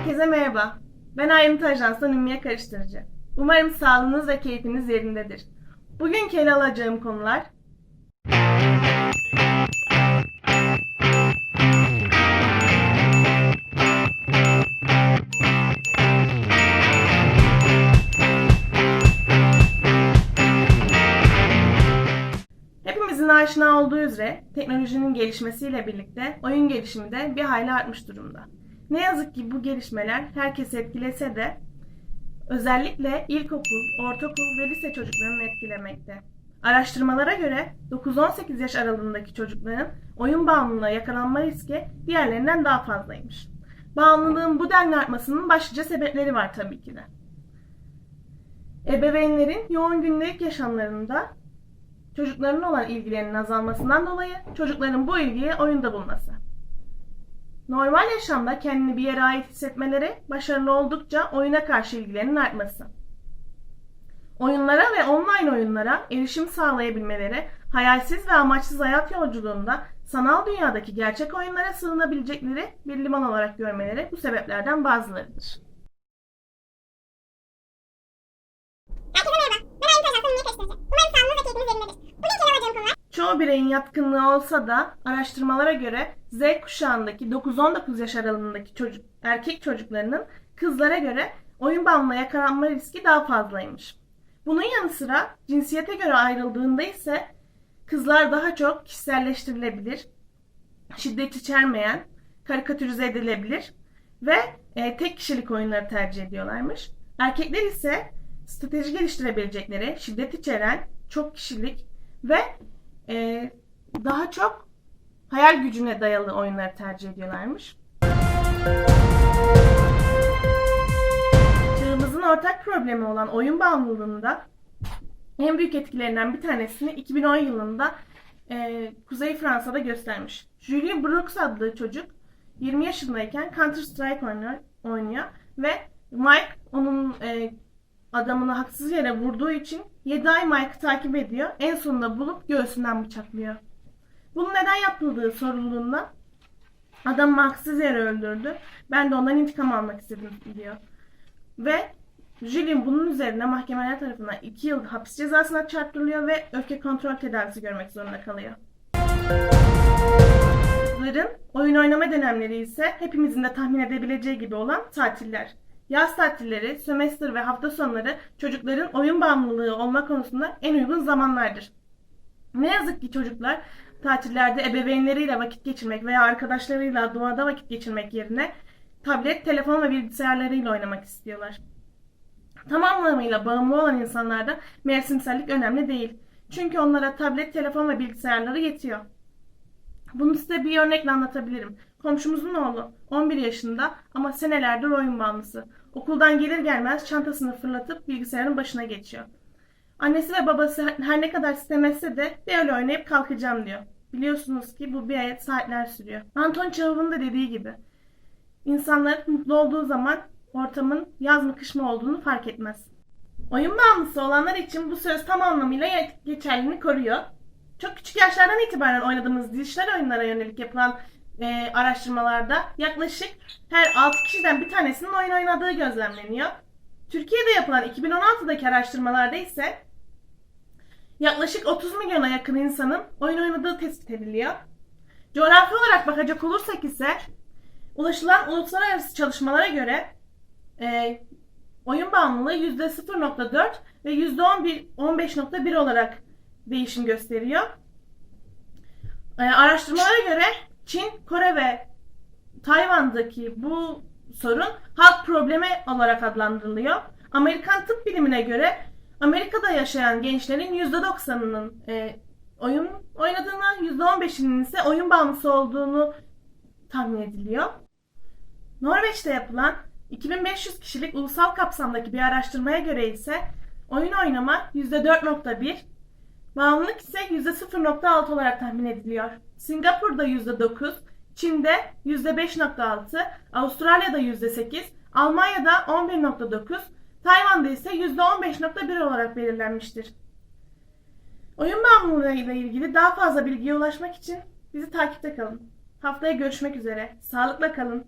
Herkese merhaba. Ben Ayrıntı Ajans'tan Ümmiye Karıştırıcı. Umarım sağlığınız ve keyfiniz yerindedir. Bugünkü ele alacağım konular Hepimizin aşina olduğu üzere teknolojinin gelişmesiyle birlikte oyun gelişimi de bir hayli artmış durumda. Ne yazık ki bu gelişmeler herkesi etkilese de özellikle ilkokul, ortaokul ve lise çocuklarını etkilemekte. Araştırmalara göre 9-18 yaş aralığındaki çocukların oyun bağımlılığına yakalanma riski diğerlerinden daha fazlaymış. Bağımlılığın bu denli artmasının başlıca sebepleri var tabii ki de. Ebeveynlerin yoğun gündelik yaşamlarında çocukların olan ilgilerinin azalmasından dolayı çocukların bu ilgiyi oyunda bulması. Normal yaşamda kendini bir yere ait hissetmeleri başarılı oldukça oyuna karşı ilgilerinin artması. Oyunlara ve online oyunlara erişim sağlayabilmeleri, hayalsiz ve amaçsız hayat yolculuğunda sanal dünyadaki gerçek oyunlara sığınabilecekleri bir liman olarak görmeleri bu sebeplerden bazılarıdır. Bireyin yatkınlığı olsa da araştırmalara göre Z kuşağındaki 9-19 yaş aralığındaki çocuk, erkek çocuklarının kızlara göre oyun bağımlılığına yakalanma riski daha fazlaymış. Bunun yanı sıra cinsiyete göre ayrıldığında ise kızlar daha çok kişiselleştirilebilir, şiddet içermeyen, karikatürize edilebilir ve e, tek kişilik oyunları tercih ediyorlarmış. Erkekler ise strateji geliştirebilecekleri, şiddet içeren, çok kişilik ve e, daha çok hayal gücüne dayalı oyunları tercih ediyorlarmış. Çağımızın ortak problemi olan oyun bağımlılığında en büyük etkilerinden bir tanesini 2010 yılında e, Kuzey Fransa'da göstermiş. Julien Brooks adlı çocuk 20 yaşındayken Counter Strike oynuyor, oynuyor ve Mike onun e, adamını haksız yere vurduğu için 7 ay Mike'ı takip ediyor. En sonunda bulup göğsünden bıçaklıyor. Bunu neden yapıldığı sorulduğunda adamı haksız yere öldürdü. Ben de ondan intikam almak istedim diyor. Ve Julien bunun üzerine mahkemeler tarafından 2 yıl hapis cezasına çarptırılıyor ve öfke kontrol tedavisi görmek zorunda kalıyor. Çocukların oyun oynama dönemleri ise hepimizin de tahmin edebileceği gibi olan tatiller. Yaz tatilleri, sömestr ve hafta sonları çocukların oyun bağımlılığı olma konusunda en uygun zamanlardır. Ne yazık ki çocuklar tatillerde ebeveynleriyle vakit geçirmek veya arkadaşlarıyla doğada vakit geçirmek yerine tablet, telefon ve bilgisayarlarıyla oynamak istiyorlar. Tam anlamıyla bağımlı olan insanlarda mevsimsellik önemli değil. Çünkü onlara tablet, telefon ve bilgisayarları yetiyor. Bunu size bir örnekle anlatabilirim. Komşumuzun oğlu 11 yaşında ama senelerdir oyun bağımlısı. Okuldan gelir gelmez çantasını fırlatıp bilgisayarın başına geçiyor. Annesi ve babası her ne kadar istemezse de bir öyle oynayıp kalkacağım diyor. Biliyorsunuz ki bu bir ay saatler sürüyor. Anton Çehov'un da dediği gibi. İnsanlar mutlu olduğu zaman ortamın yaz mı kış mı olduğunu fark etmez. Oyun bağımlısı olanlar için bu söz tam anlamıyla geçerliliğini koruyor. Çok küçük yaşlardan itibaren oynadığımız dijital oyunlara yönelik yapılan e, araştırmalarda yaklaşık her 6 kişiden bir tanesinin oyun oynadığı gözlemleniyor. Türkiye'de yapılan 2016'daki araştırmalarda ise yaklaşık 30 milyona yakın insanın oyun oynadığı tespit ediliyor. Coğrafi olarak bakacak olursak ise ulaşılan uluslararası çalışmalara göre e, oyun bağımlılığı %0.4 ve %15.1 olarak değişim gösteriyor. E, araştırmalara göre Çin, Kore ve Tayvan'daki bu sorun halk problemi olarak adlandırılıyor. Amerikan tıp bilimine göre Amerika'da yaşayan gençlerin %90'ının e, oyun oynadığını, %15'inin ise oyun bağımlısı olduğunu tahmin ediliyor. Norveç'te yapılan 2500 kişilik ulusal kapsamdaki bir araştırmaya göre ise oyun oynama %4.1, bağımlılık ise %0.6 olarak tahmin ediliyor. Singapur'da %9, Çin'de %5.6, Avustralya'da %8, Almanya'da 11.9, Tayvan'da ise %15.1 olarak belirlenmiştir. Oyun bağımlılığı ile ilgili daha fazla bilgiye ulaşmak için bizi takipte kalın. Haftaya görüşmek üzere. Sağlıkla kalın.